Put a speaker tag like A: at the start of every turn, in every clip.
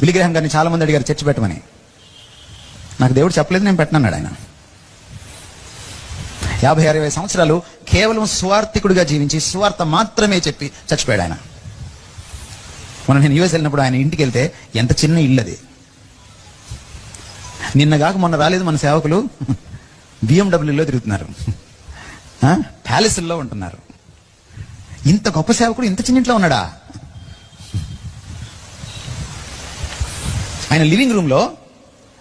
A: బిలిగ్రహం గారిని చాలా మంది అడిగారు చర్చి పెట్టమని. నాకు దేవుడు చెప్పలేదు నేను పెట్టనన్నాడు ఆయన. యాభై అరవై సంవత్సరాలు కేవలం స్వార్థికుడిగా జీవించి స్వార్థ మాత్రమే చెప్పి చచ్చిపోయాడు ఆయన. మొన్న నేను యుఎస్ వెళ్ళినప్పుడు ఆయన ఇంటికి వెళ్తే ఎంత చిన్న ఇల్లు అది. నిన్నగాక మొన్న రాలేదు మన సేవకులు. బిఎండబ్ల్యూలో తిరుగుతున్నారు. ప్యాలెస్ల్లో ఉంటున్నారు. ఇంత గొప్ప సేవకుడు ఇంత చిన్న ఇంట్లో ఉన్నాడా? ఆయన లివింగ్ రూమ్లో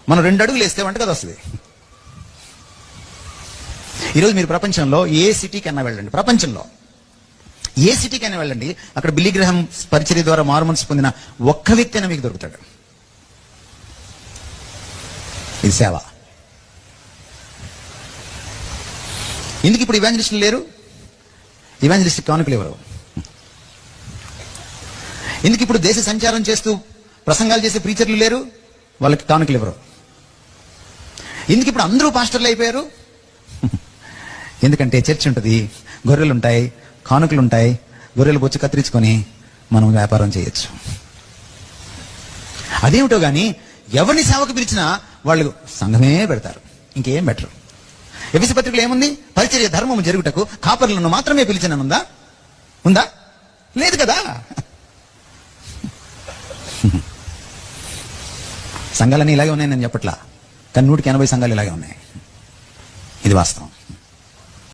A: మనం రెండు అడుగులు వేస్తే వంటగది వస్తుంది. ఈరోజు మీరు ప్రపంచంలో ఏ సిటీకైనా వెళ్ళండి. ప్రపంచంలో ఏ సిటీకైనా వెళ్ళండి. అక్కడ బిల్లిగ్రహం పరిచర్య ద్వారా మార్మన్స్ పొందిన ఒక్క వ్యక్తి అయినా మీకు దొరుకుతాడు. ఇది సేవ. ఎందుకు ఇప్పుడు ఇవాంజలిస్టులు లేరు? ఇవాంజలిస్ట్ కానుకలు ఎవరు? ఎందుకు ఇప్పుడు దేశ సంచారం చేస్తూ ప్రసంగాలు చేసే ప్రీచర్లు లేరు వాళ్ళకి కానుకలు ఎవరు ఎందుకు ఇప్పుడు అందరూ పాస్టర్లు అయిపోయారు? ఎందుకంటే చర్చ్ ఉంటుంది గొర్రెలు ఉంటాయి కానుకలు ఉంటాయి గొర్రెలు బొచ్చు కత్తిరించుకొని మనం వ్యాపారం చేయొచ్చు. అదేమిటో కానీ ఎవరిని సేవకు పిలిచినా వాళ్ళు సంఘమే పెడతారు ఇంకేం బెటరు ఎవిసి పత్రికలు ఏముంది? పరిచర్య ధర్మము జరుగుటకు కాపర్లను మాత్రమే పిలిచిననుందా? ఉందా? లేదు కదా? సంఘాలన్నీ ఇలాగే ఉన్నాయి నేను చెప్పట్లా. కానీ నూటికి ఎనభై సంఘాలు ఇలాగే ఉన్నాయి. ఇది వాస్తవం.